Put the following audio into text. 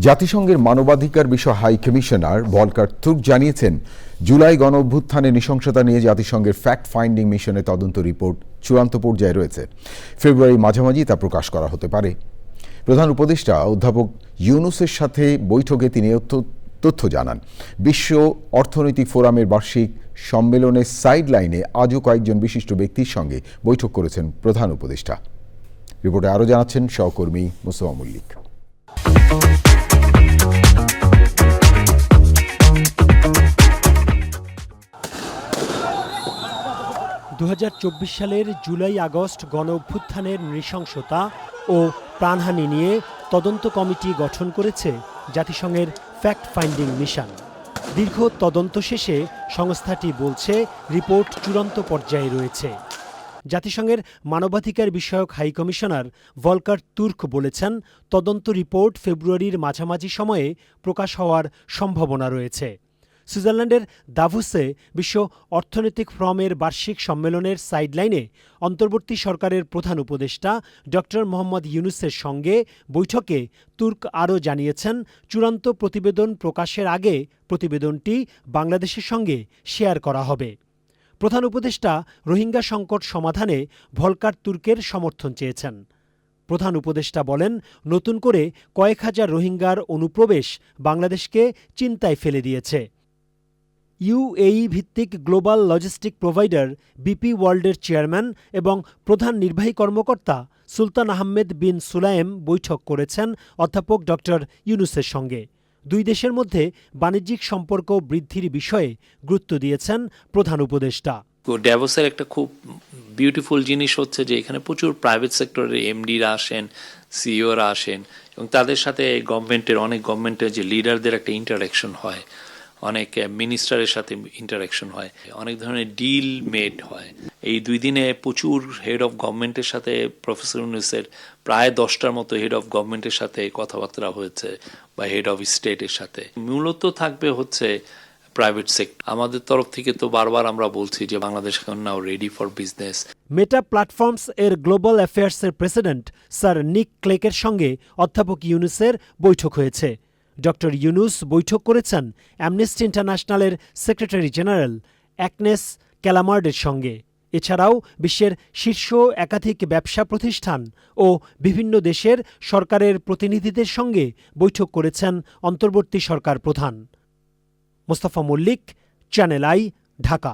জাতিসংঘের মানবাধিকার বিষয় হাই কমিশনার ভলকার তুর্ক জানিয়েছেন, জুলাই গণ অভ্যুত্থানে নৃশংসতা নিয়ে জাতিসংঘের ফ্যাক্ট ফাইন্ডিং মিশনের তদন্ত রিপোর্ট চূড়ান্ত পর্যায়ে রয়েছে। ফেব্রুয়ারি মাঝামাঝি তা প্রকাশ করা হতে পারে। প্রধান উপদেষ্টা অধ্যাপক ইউনুসের সাথে বৈঠকে তিনি তথ্য- জানান। বিশ্ব অর্থনৈতিক ফোরামের বার্ষিক সম্মেলনের সাইডলাইনে আজও কয়েকজন বিশিষ্ট ব্যক্তির সঙ্গে বৈঠক করেছেন প্রধান উপদেষ্টা। রিপোর্টে আরও জানাচ্ছেন সহকর্মী মুস্তফা মল্লিক দু হাজার চব্বিশ সালের জুলাই আগস্ট গণ অভ্যুত্থানের নৃশংসতা ও প্রাণহানি নিয়ে তদন্ত কমিটি গঠন করেছে জাতিসংঘের ফ্যাক্ট ফাইন্ডিং মিশন। দীর্ঘ তদন্ত শেষে সংস্থাটি বলছে, রিপোর্ট চূড়ান্ত পর্যায়ে রয়েছে। জাতিসংঘের মানবাধিকার বিষয়ক হাই কমিশনার ভলকার তুর্ক বলেছেন, তদন্ত রিপোর্ট ফেব্রুয়ারির মাঝামাঝি সময়ে প্রকাশ হওয়ার সম্ভাবনা রয়েছে। সুইজারল্যান্ডের দাভুসে বিশ্ব অর্থনৈতিক ফোরামের বার্ষিক সম্মেলনের সাইডলাইনে অন্তর্বর্তী সরকারের প্রধান উপদেষ্টা ডক্টর মোহাম্মদ ইউনুসের সঙ্গে বৈঠকে তুর্ক আরও জানিয়েছেন, চূড়ান্ত প্রতিবেদন প্রকাশের আগে প্রতিবেদনটি বাংলাদেশের সঙ্গে শেয়ার করা হবে। প্রধান উপদেষ্টা রোহিঙ্গা সংকট সমাধানে ভলকার তুর্কের সমর্থন চেয়েছেন। প্রধান উপদেষ্টা বলেন, নতুন করে কয়েক হাজার রোহিঙ্গার অনুপ্রবেশ বাংলাদেশকে চিন্তায় ফেলে দিয়েছে। ইউএই ভিত্তিক গ্লোবাল লজিস্টিক প্রোভাইডার বিপি ওয়ার্ল্ডের চেয়ারম্যান এবং প্রধান নির্বাহী কর্মকর্তা সুলতান আহমেদ বিন সুলায়েম বৈঠক করেছেন অধ্যাপক ডক্টর ইউনুসের সঙ্গে। দুই দেশের মধ্যে বাণিজ্যিক সম্পর্ক বৃদ্ধির বিষয়ে গুরুত্ব দিয়েছেন প্রধান উপদেষ্টা। ড্যাভোসের একটা খুব বিউটিফুল জিনিস হচ্ছে যে এখানে প্রচুর প্রাইভেট সেক্টরের এমডিরা আসেন সিইওরা আসেন এবং তাদের সাথে গভর্নমেন্টের অনেক গভর্নমেন্টের যে লিডারদের একটা ইন্টারাকশন হয়। অনেক মিনিস্টারের সাথে ইন্টারাকশন হয়। অনেক ধরনের ডিল মেড হয়। এই দুই দিনে প্রচুর হেড অফ গভর্নমেন্টের সাথে প্রফেসর ইউনুসের প্রায় দশটার মতো হেড অফ গভর্নমেন্টের সাথে কথাবার্তা হয়েছে বা হেড অফ স্টেটের সাথে। মূলত থাকবে হচ্ছে প্রাইভেট সেক্টর আমাদের তরফ থেকে তো বারবার আমরা বলছি যে বাংলাদেশ এখন now ready for business Meta platforms এর গ্লোবাল অ্যাফেয়ার্সের প্রেসিডেন্ট স্যার নিক ক্লেকের সঙ্গে অধ্যাপক ইউনুসের বৈঠক হয়েছে। ডক্টর ইউনুস বৈঠক করেছেন অ্যামনেস্টি ইন্টারন্যাশনালের সেক্রেটারি জেনারেল অ্যাকনেস ক্যালামার্ডের সঙ্গে। এছাড়াও বিশ্বের শীর্ষ একাধিক ব্যবসা প্রতিষ্ঠান ও বিভিন্ন দেশের সরকারের প্রতিনিধিদের সঙ্গে বৈঠক করেছেন অন্তর্বর্তী সরকার প্রধান। Mostafa Mallik channel I Dhaka